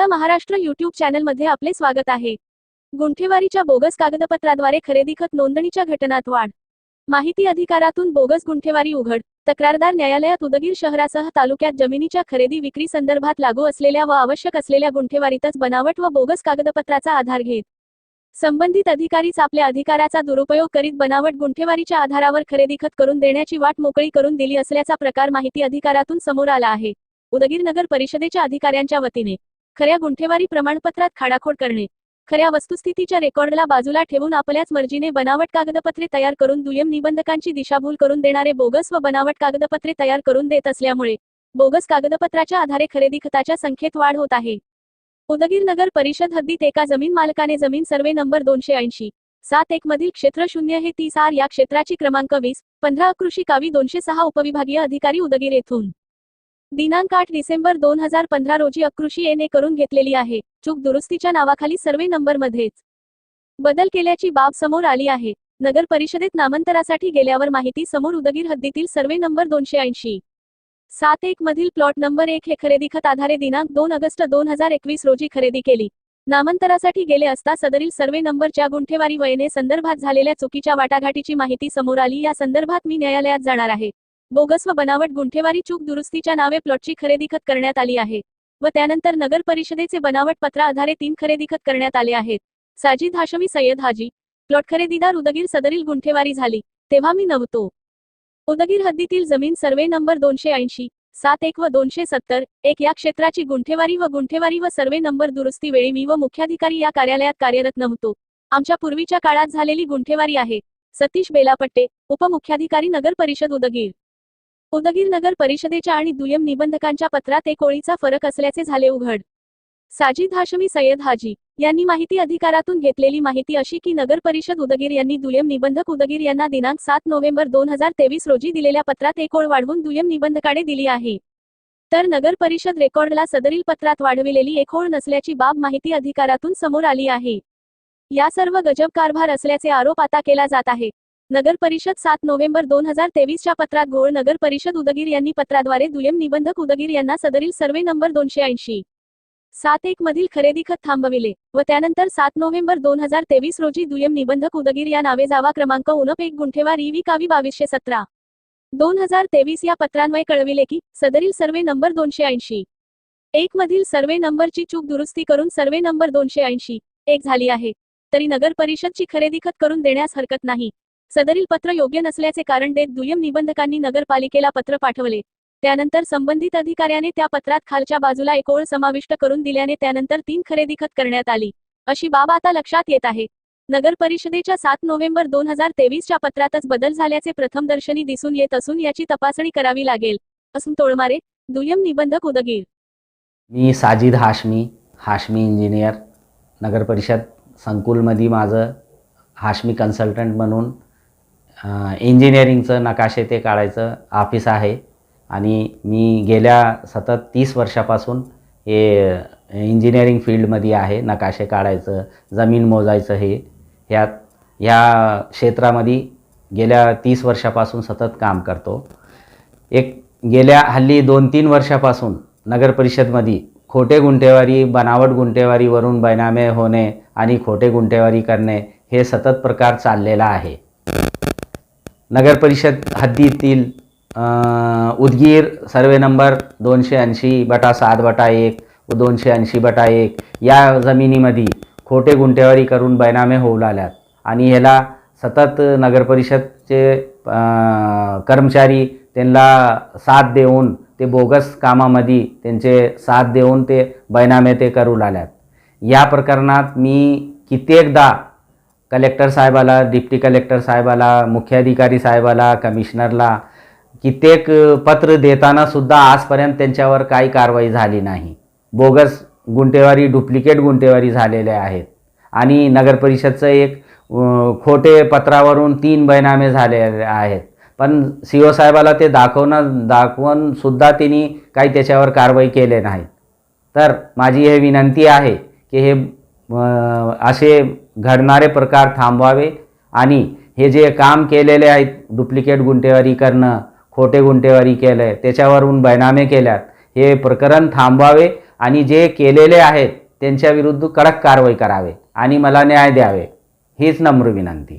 आपला महाराष्ट्र युट्यूब चॅनलमध्ये आपले स्वागत आहे. गुंठेवारीच्या बोगस कागदपत्राद्वारे खरेदी खत नोंदणीच्या घटनात वाढ. माहिती अधिकारातून बोगस गुंठेवारी उघड तक्रारदार न्यायालयात उदगीर शहरासह तालुक्यात जमिनीच्या खरेदी विक्री संदर्भात लागू असलेल्या व आवश्यक असलेल्या गुंठेवारीतच बनावट व बोगस कागदपत्राचा आधार घेत. संबंधित अधिकारीच आपल्या अधिकाराचा दुरुपयोग करीत बनावट गुंठेवारीच्या आधारावर खरेदी खत करून देण्याची वाट मोकळी करून दिली असल्याचा प्रकार माहिती अधिकारातून समोर आला आहे. उदगीर नगर परिषदेच्या अधिकाऱ्यांच्या वतीने. खऱ्या गुंठेवारी प्रमाणपत्रात खाडाखोड करणे. खऱ्या वस्तुस्थितीच्या रेकॉर्डला बाजूला ठेवून आपल्याच मर्जीने बनावट कागदपत्रे तयार करून दुय्यम निबंधकांची दिशाभूल करून देणारे बोगस व बनावट कागदपत्रे तयार करून देत असल्यामुळे बोगस कागदपत्राच्या आधारे खरेदी खताच्या संख्येत वाढ होत आहे. उदगीर नगर परिषद हद्दीत एका जमीन मालकाने जमीन सर्वे नंबर दोनशे ऐंशी सात एक मधील क्षेत्र शून्य हे तीस आर या क्षेत्राची क्रमांक वीस पंधरा कृषी कावी दोनशे सहा उपविभागीय अधिकारी उदगीर येथून दिनांक आठ डिसेंबर दोन हजार पंधरा रोजी अकृषी एने करून घेतलेली आहे. चूक दुरुस्तीच्या नावाखाली सर्वे नंबरमध्येच बदल केल्याची बाब समोर आली आहे. नगर परिषदेत नामांतरासाठी गेल्यावर माहिती समोर उदगीर हद्दीतील सर्वे नंबर दोनशे ऐंशी. सात एक मधील प्लॉट नंबर एक हे खरेदी खत आधारे दिनांक दोन ऑगस्ट दोन हजार एकवीस रोजी खरेदी केली. नामांतरासाठी गेले असता सदरील सर्वे नंबरच्या गुंठेवारी वयने संदर्भात झालेल्या चुकीच्या वाटाघाटीची माहिती समोर आली. या संदर्भात मी न्यायालयात जाणार आहे. बोगस व बनावट गुंठेवारी चूक दुरुस्तीच्या नावे प्लॉटची खरेदी खत करण्यात आली आहे व त्यानंतर नगर परिषदेचे बनावट पत्रा आधारे तीन खरेदी खत करण्यात आले आहेत. साजिद हाशमी सय्यद हाजी प्लॉट खरेदीदार उदगीर सदरील गुंठेवारी झाली तेव्हा मी नव्हतो. उदगीर हद्दीतील जमीन सर्वे नंबर दोनशे ऐंशी सात एक व दोनशे सत्तर एक या क्षेत्राची गुंठेवारी व गुंठेवारी व सर्वे नंबर दुरुस्ती वेळी मी व मुख्याधिकारी या कार्यालयात कार्यरत नव्हतो. आमच्या पूर्वीच्या काळात झालेली गुंठेवारी आहे. सतीश बेलापट्टे उपमुख्याधिकारी नगर परिषद उदगीर. उदगीर नगर परिषदेच्या आणि दुय्यम निबंधकांच्या पत्रात एक ओळीचा फरक असल्याचे झाले उघड. साजिद हाशमी सय्यद हाजी यांनी माहिती अधिकारातून घेतलेली माहिती अशी की नगर परिषद उदगीर यांनी दुय्यम निबंधक उदगीर यांना दिनांक सात नोव्हेंबर दोन हजार तेवीस रोजी दिलेल्या पत्रात एक ओळ वाढवून दुय्यम निबंधकाने दिली आहे. तर नगर परिषद रेकॉर्डला सदरील पत्रात वाढविलेली एक ओळ नसल्याची बाब माहिती अधिकारातून समोर आली आहे. या सर्व गजब कारभार असल्याचे आरोप आता केला जात आहे. नगर परिषद सात नोव्हेंबर दोन हजार तेवीसच्या पत्रात गोळ नगर परिषद उदगीर यांनी पत्राद्वारे दुय्यम निबंधक उदगीर यांना सदरील सर्वे नंबर दोनशे ऐंशी सात एक मधील खरेदी खत थांबविले व त्यानंतर सात नोव्हेंबर दोन हजार तेवीस रोजी दुय्यम निबंधक उदगीर या नावे जावा क्रमांक उनप एक गुंठेवार इवी कावी बावीसशे सतरा. दोन हजार तेवीस या पत्रान्वये कळविले की सदरील सर्वे नंबर दोनशे ऐंशी एक मधील सर्वे नंबरची चूक दुरुस्ती करून सर्वे नंबर दोनशे ऐंशी एक झाली आहे तरी नगर परिषदची खरेदी खत करून देण्यास हरकत नाही. सदरील पत्र योग्य नसल्याचे कारण देत दुय्यम निबंधकांनी नगरपालिकेला पत्र पाठवले. त्यानंतर संबंधित अधिकाऱ्याने त्या पत्रात खालच्या बाजूला एक ओळ समाविष्ट करून दिल्याने त्यानंतर तीन खरेदी खत करण्यात आली. अशी बाब आता लक्षात येत आहे. नगर परिषदेच्या सात नोव्हेंबर दोन हजार तेवीसच्या पत्रातच बदल झाल्याचे प्रथमदर्शनी दिसून येत असून याची तपासणी करावी लागेल. असून तोडमारे दुय्यम निबंधक उदगीर. मी साजिद हाशमी हाशमी इंजिनियर नगर परिषद संकुलमध्ये माझं हाशमी कन्सल्टंट म्हणून इंजिनिअरिंगचं नकाशे ते काढायचं ऑफिस आहे. आणि मी गेल्या सतत तीस वर्षापासून हे इंजिनिअरिंग फील्डमध्ये आहे. नकाशे काढायचं जमीन मोजायचं हे. ह्यात ह्या क्षेत्रामध्ये गेल्या तीस वर्षापासून सतत काम करतो. एक गेल्या हल्ली दोन तीन वर्षापासून नगर परिषदमध्ये खोटे गुंठेवारी बनावट गुंठेवारीवरून बैनामे होणे आणि खोटे गुंठेवारी करणे हे सतत प्रकार चाललेला आहे. नगरपरिषद हद्दीतील उदगीर सर्वे नंबर दोनशे ऐंशी बटा सात बटा एक व दोनशे ऐंशी बटा एक या जमिनीमध्ये खोटे गुंठेवारी करून बैनामे होऊ लागल्यात. आणि ह्याला सतत नगरपरिषदचे कर्मचारी त्यांना साथ देऊन ते बोगस कामामध्ये त्यांचे साथ देऊन ते बैनामे ते करू लागल्यात. या प्रकरणात मी कित्येकदा कलेक्टर साहेबाला डिप्टी कलेक्टर साहेबाला मुख्याधिकारी साहेबाला कमिशनरला कित्येक पत्र देताना सुद्धा आजपर्यंत त्यांच्यावर काही कारवाई झाली नाही. बोगस गुंटेवारी डुप्लिकेट गुंटेवारी झालेले आहेत. आणि नगरपरिषदचं एक खोटे पत्रावरून तीन बैनामे झालेले आहेत. पण सी ओ साहेबाला ते दाखवणं दाखवून सुद्धा त्यांनी काही त्याच्यावर कारवाई केले नाही तर माझी हे विनंती आहे की हे असे घडणारे प्रकार थांबवावे आणि हे जे काम केलेले आहेत डुप्लिकेट गुंठेवारी करणं खोटे गुंठेवारी केलं आहे त्याच्यावरून बैनामे केल्यात हे प्रकरण थांबवावे आणि जे केलेले आहेत त्यांच्या विरुद्ध कडक कारवाई करावे आणि मला न्याय द्यावे. हीच नम्र विनंती.